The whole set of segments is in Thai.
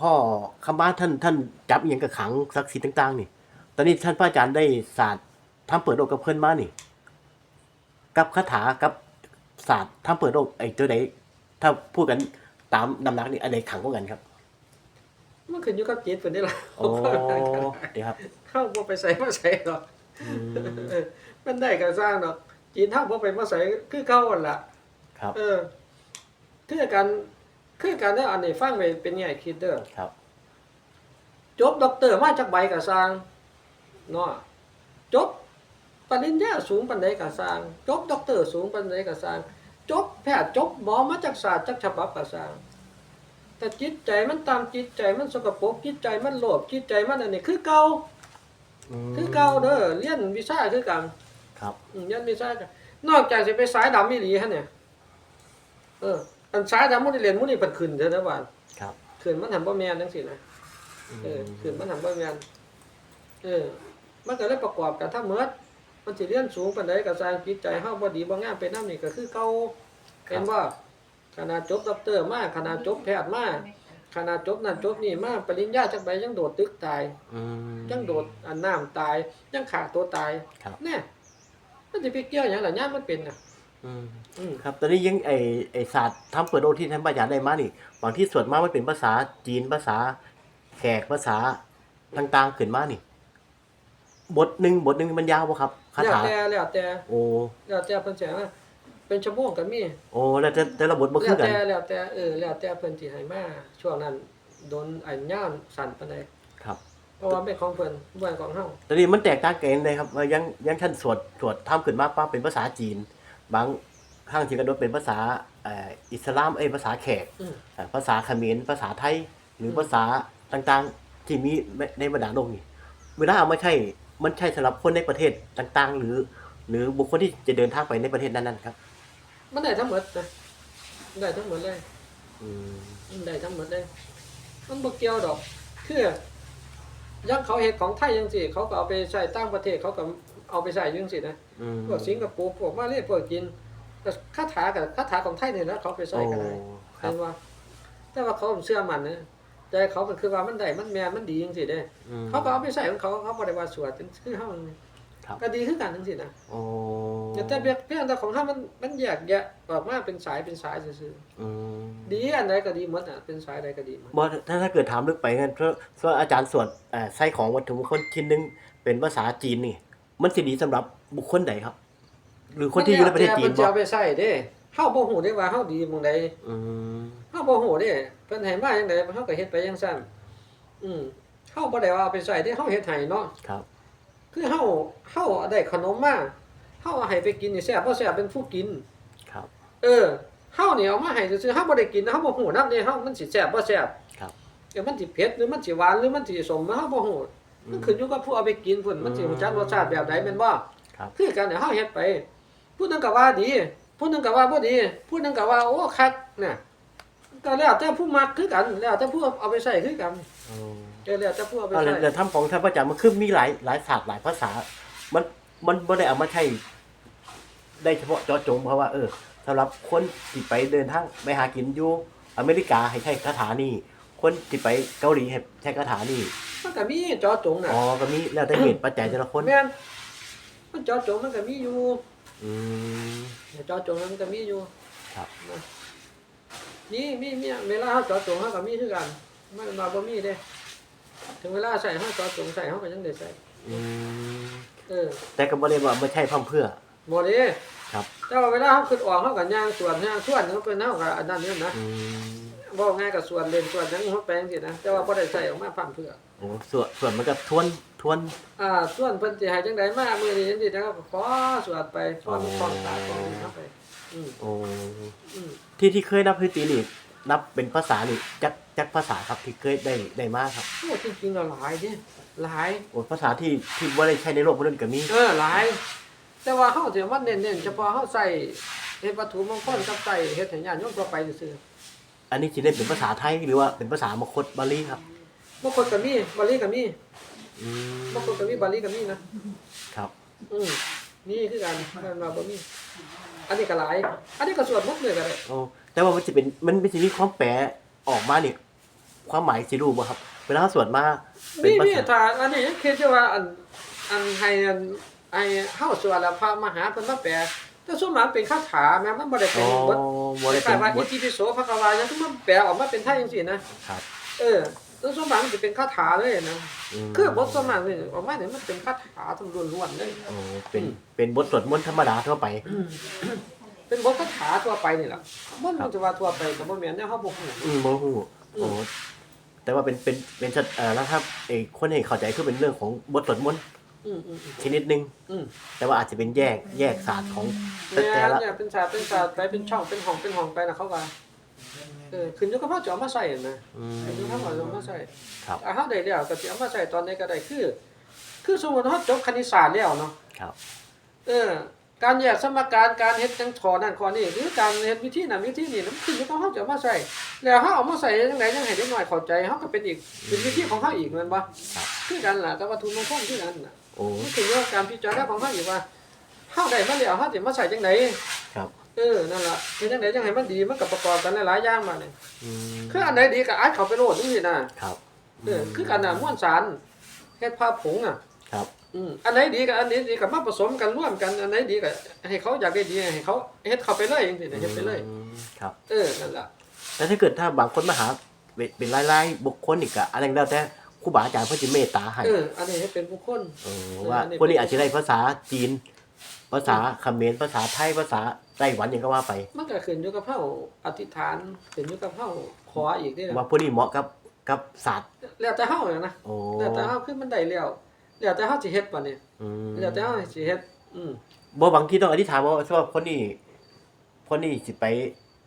พ่อคำว่าท่านท่านจับอหย่างกับขังศักดิ์สิทธิ์ต่าง ๆ นี่ ตอนนี้ท่านพระอาจารย์ได้ศาสตร์ทำเปิดโอกกับเพื่อนมานี่ กับคาถากับศาสตร์ทำเปิดโอกไอ้ตัวไหนถ้าพูดกันตามนำนักนี่อันไหนขังกว่ากันครับมันขึ้นอยู่กับจิตเพิ่นนี่ล่ะโอ้เดี๋ยวครับเข้าบ่ไปใส่มาใส่หรอกอืมเออมันได้ก็สร้างดอกจิตเฮาบ่ไปมาใส่คือเก่าหั่นล่ะ ครับ เออคือการ คือการได้อันนี้ฟังไปเป็นไงคิดเด้อครับ จบด็อกเตอร์มาจากใบก็สร้างเนาะจบปริญญาสูงปานใดก็สร้างจบด็อกเตอร์สูงปานใดก็สร้างจบแพทย์จบหมอมาจากศาสตร์จากฉบับก็สร้างแต่จิตใจมันตามจิตใจมันสกปรกจิตใจมันโลภจิตใจมันอันนี้คือเก่ามคือเก่าเด้อเรียนวิชาคือกันครับอืมเรียนวิชากันนอกจากสิไปสายดำอีหลีฮะเนี่ยเออ อันสายดำมุนี่เรียนมุนี่เพิ่นขึ้นเด้อนะว่าครับขึ้นมันทำบ่แม่นจังซี่นะเออขึ้นมันทำบ่แม่นเออ มันก็เลยประกอบกันทั้งหมดมันสิเรียนสูงปานใดก็สร้างจิตใจเฮาบ่ดีบ่งามเป็นนำนี่ก็คือเก่าเห็นบ่ขนาดจบด็อกเตอร์มาขนาดจบแพทย์มาขนาดจบนั่นจบนี่มาปริญญาจักใบยังโดดตึกตายอืมยังโดดอันน้ำตายยังขาดตัวตายครับแน่มันสิไปเกี่ยวหยังล่ะย่ามมันเป็นน่ะ อืมอืมครับ ตอนนี้ยังไอไอศาสตร์ทำเปิดโอกที่ท่านพระอาจารย์ได้มานี่บางที่สวดมามันเป็นภาษาจีนภาษาแขกภาษาต่างๆขึ้นมานี่ บทหนึ่งบทหนึ่งมันยาวปะครับคาแล้วถาแต่แล้วแต่โอ้แล้วแต่เพิ่นสิให้เป็นชั่วโมงก็มีโอ้แล้วแต่แต่ละบทบ่แล้คือวกัน แต่แล้วแต่เออแล้วแต่เพิ่นสิให้มาช่วงนั้นโดนอันย่ามสั่นปานใดครับ เพราะว่าเป็นของเพิ่นบ่เป็นของเฮาตอนนี้มันแตกต่างกันเลยครับว่ายังยังท่านสวดสวดทำขึ้นมาป้าเป็นภาษาจีน บางข้างที่กระโดดเป็นภาษาเอ่ออิสลามเอ้ยภาษาแขกอืมอ่าภาษาเขมรภาษาไทย หรือภาษาต่างๆ ที่มีในบรรดาโลกนี่เวลาเอามาใช้มันใช่สำหรับคนในประเทศต่างๆ หรือ หรือบุคคลที่จะเดินทางไปในประเทศนั้นๆครับ มันได้ทั้งหมดนะได้ทั้งหมดเลยอืมมันได้ทั้งหมดเลยมันบ่เกี่ยวดอก คือ อยังเขาเฮ็ดของไทยจังซี่เขาก็เอาไปใช้ต่างประเทศเขาก็เอาไปใช้จังซี่นะอืมพวกสิงคโปร์พวกมาเลเซียพวกจีนแต่คาถากับคาถาของไทยนี่นะเขาไปใช้โอ้กันได้ครัเห็บนว่า แต่ว่าเขาเชื่อมันนะใจเขาก็คือว่ามันได้มันแม่นมันดีจังซี่เด้ อืมเขาก็เอาไปใส่ของเขาเขาบ่ได้ว่าสวดคือเฮา ครับ ก็ดีคือกันจังซี่นะโอ้แต่เพียงเพียงแต่ของเฮามันมันแยกแยะออกมาเป็นสายเป็นสายซื่ออืมๆดีอันใดก็ดีหมดอะเป็นสายใดก็ดีหมดบ่ถ้าถ้าเกิดถามลึกไปงั้นเพราะเพราะอาจารย์สวดเอ่อใส่ของวัตถุมงคลชิ้นหนึงเป็นภาษาจีนนี่ มันสิดีสำหรับบุคคลใดครับ หรือคนที่อยู่ในประเทศจีนมับ่จะเอาไปใส่เด้เฮาบ่ฮู้ได้ว่าเฮาดีหม่องใด อืมเฮาบ่ฮู้เด้เพิ่นให้มาจังไดเฮาก็เฮ็ดไปจังซั่นอืมเฮาบ่ได้ว่าเอาไปใส่เด้เฮาเฮ็ดให้เนาะครับ คือเฮาเฮาได้ขนมมาเฮาเอาให้ไปกินนี่แซ่บบ่แซ่บเป็นผู้กิน ครับ เออเฮานี่เอามาให้ซื่อๆเฮาบ่ได้กินเฮาบ่ฮู้นำนี่เฮามันสิแซ่บบ่แซ่บครับ เออมันสิเผ็ดหรือมันสิหวานหรือมันสิสมเฮาบ่ฮู้มันขึ้นอยู่กับผู้เอาไปกินพุ่นมันสิรู้จักรสชาติแบบใดแม่นบ่ครับคือกันเนี่ยเฮาเฮ็ดไป ผู้หนึงก็ว่าดี ผู้หนึงก็ว่าบ่ดี ผู้หนึงก็ว่าโอ้คักเนี่ยก็แล้วแต่ผู้มักคือกันแล้วแต่ผู้เอาไปใช้คือกันอืม เออแล้วแต่ผู้เอาไปเอาใช้แล้วแล้วทำของท่านพระอาจารย์มันคือมีหลายหลายศาสตร์หลายภาษา มันมันบ่ได้เอามาใช้ได้เฉพาะเจาะจงเพราะว่า เออสำหรับคนที่ไปเดินทางไปหากินอยู่อเมริกาให้ใช้คาถานี่คนที่ไปเกาหลีให้ใช้คาถานี่มันก็มีเจอจงน่ะอ๋อก็มีแล้วแต่เหตุปัจจัยแต่ละคนแม่นมันเจอจงมันก็มีอยู่อืม เจอจงมันก็มีอยู่ครับ นะมีมีมีเวลาเฮาเจอจงเฮาก็มีคือกันมันมาบ่มีเด้ ถึงเวลาใส่เฮาเจอจงใส่เฮาก็ยังได้ใส่อืมเออแต่ก็บ่ได้ว่าไม่ใช่พร่ำเพื่อบ่เด้ครับ แต่ว่าเวลาเฮาขึ้นออกเฮาก็ย่างสวนย่างสวนเฮาเป็นเฮาก็อันนั้นนี่นะอืมบอกง่ายกับส่วนเล่นส่วนหยังหัวแปลงสินะแต่ว่าบ่ได้ใส่ออกมาพันเพื่อโอ้ส่วนส่วนมันก็ทวนทวน อ่าส่วนเพิ่นสิให้จังไดมามื้อนี้จังซี่นะครับขอสวดไปขอมันคล้องตาคล้องนี้เข้าไป อืมโอ้อืมที่ที่เคยนับพื้นตีนี่นับเป็นภาษานี่จัก จักภาษาครับที่เคยได้ได้มาครับโอ้จริงๆแล้วหลายเด้หลาย โอ้ภาษาที่ที่บ่ได้ใช้ในโลกมนุษย์ก็มี เออหลาย แต่ว่าเฮาสิว่าเน้นๆเฉพาะเฮาใส่เฮ็ดวัตถุมงคลกับใส่เฮ็ดให้ญาติโยมทั่วไปซื่ออันนี้สิได้เป็นภาษาไทยหรือว่าเป็นภาษามคตบาลีครับๆบางคนก็มีบาลีก็มีอืมบางคนก็มีบาลีก็มีนะ ครับ อืมนี่คือกันมันว่าบ่มี อันนี้ก็หลาย อันนี้ก็สวดหมดเลยก็ได้โอ้แต่ว่ามันจะเป็นมันมันจะมีความแปลออกมาเนี่ย ความหมายสิรู้บ่ครับเวลาสวดมาเป็นนี่ภานี่ษาถ้าอันนี้คือที่ว่าอันอันให้อันไอ้เฮาสวดแล้วพระมหาเพิ่นมาแปลแต่ส่วนมากเป็นคาถาแม้มันบ่ได้เป็อ๋นอบทบ่ได้คเป็ล้านยๆว่าบอิทติปิโสภะคะวายังคือมันแปลออกมาเป็นไทยจังซี่นะ ครับเออแล้วส่วนมากมันสิเป็นคาถาเลยนะมคือบทส่วนมากนี่ออกมาเนี่ยมันเป็นคาถาทั้งล้วนๆเลย โอ้เป็นเป็นบทสวดมนต์ธรรมดาทั่วไป เป็นบทคาถาทั่วไปนี่ล่ะมันมันจะว่าทั่วไปก็บ่แม่นแนวเฮาบ่ฮู้อืมบ่ฮู้อืม โอ้แต่ว่าเป็นเป็นเป็นชัดเอ่อแล้วครับไอ้คนให้เข้าใจคือเป็นเรื่องของบทสวดมนต์อืมอืมชนิดหนึงอืมแต่ว่าอาจจะเป็นแยกแยกศาสตร์ของแม่แต่ละเนี่ยเป็นศาสตร์เป็นศาสตร์ไปเป็นช่องเป็นห้องเป็นห้องไปนะเขาว่าเออขึ้นอยู่กับว่าจะเอามาใส่นะอืม ขึ้นอยู่กับว่าจะเอามาใส่ครับ อ่าเฮาได้แล้วก็สิเอามาใส่ตอนใดก็ได้คือ คือสมมุติเฮาจบคณิตศาสตร์แล้วเนาะ ครับ เออ การแยกสมการการเฮ็ดจังขอนั่นขอนี่หรือการเฮ็ดวิธีนั้นวิธีนี้มันขึ้นอยู่กับเฮาจะเอามาใส่แล้วเฮาเอามาใส่จังไดจังให้เด็กน้อยเข้าใจเฮาก็เป็นอีกเป็นวิธีของเฮาอีกแม่นบ่ครับคือกันล่ะกับวัตถุมงคลคือกันน่ะโอ้มันขึ้นอยู่กับการพิจารณาของเฮาอีกว่าเฮาได้มาแล้วเฮาสิมาใส่จังไดครับเออนั่นล่ะคือจังไดจังไห้มันดีมันก็ประกอบกันหลายๆอย่างมาเนี่ยอืมคืออันใดดีก็อัดเข้าไปโลดจังซี่นะครับเออคือกันน่ะม้วนสารเฮ็ดภาพผงอะครับ อืมอันไหนดีกับอันนี้ดีก็มาผสมกันร่วมกันอันไหนดีก็ให้เขาอยากได้ดีให้เขาเฮ็ดเข้าไปเลยจังซี่นะเฮ็ดไปเลยอืมครับ เออนั่นล่ะแล้วถ้าเกิดถ้าบางคนมาหาเป็นเป็นไล่ๆบุคคลอีกอะอะไรแล้วแต่ครูบาอาจารย์เพื่อจะเมตตาให้เอออันนี้ให้เป็นบุคคล เออว่าอันนี้ คนนี้อาจจะได้ภาษาจีน ภาษาเขมรภาษาไทยภาษาไต้หวันอย่างก็ว่าไป มันก็ขึ้นอยู่กับเฮาอธิษฐานขึ้นอยู่กับเฮาขออีกนี่ว่านะพวกนี้เหมาะกับกับศาสตร์แล้วแต่เฮาน่ะนะโอ้แล้วแต่เฮาคือมันได้แล้ว แล้วแต่เฮาสิเฮ็ดบัดนี้อืมแล้วแต่เฮาสิเฮ็ด อืมบ่บางทีต้องอธิษฐานว่าว่าคนนี้คนนี้สิไป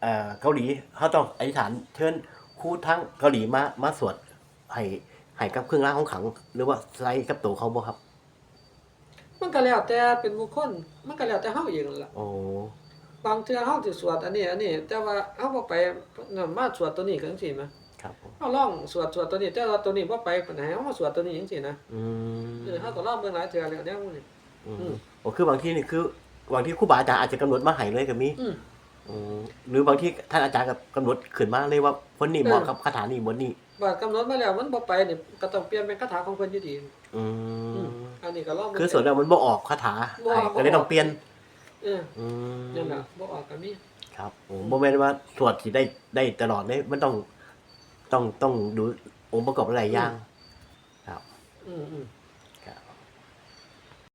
เอ่อเกาหลีเขาต้องอธิษฐานเชิญครูทั้งเกาหลีมามาสวดให้ให้กับเครื่องรางของขลัง หรือว่าใส่กับตัวเขาบ่ครับ มันก็แล้วแต่เป็นบุคคล มันก็แล้วแต่เฮาเองนั่นล่ะ โอ้บางเทื่อเฮาสิสวดอันนี้ อันนี้ แต่ว่าเฮาบ่ไปนำมาสวดตัวนี้ก็จังซี่แหม ครับผมเฮาลองสวดสวดตัวนี้แต่ว่าตัวนี้บ่ไปปานใดเฮามาสวดตัวนี้จังซี่นะอืมเออเฮาก็ลองเบิ่งหลายเทื่อแล้วแนวนี้ อือืมมโอ้คือบางที่นี่คือบางที่ครูบาอาจารย์อาจจะกำหนดมาให้เลยก็มีอืมอืมหรือบางที่ท่านอาจารย์กับกำหนดขึ้นมาเลยว่าคนนี้เหมาะเออกับคาถานี้บนนี้บาดกำหนดมาแล้วมันบ่ไปนี่ก็ต้องเปลี่ยนเป็นคาถาของเพิ่นอยู่ดี อือืมมอันนี้ก็ลองเบิ่ง คือส่วนแล้วมันบ่ออกคาถาบ่ออกให้ก็เลยต้องเปลี่ยนเอออืมนั่นน่ะบ่ออกก็มีครับโอ้บ่แม่นว่าสวดสิได้ได้ตลอดเลยมันต้อง ต้องต้องดูองค์ประกอบหลายอย่างอืมอืม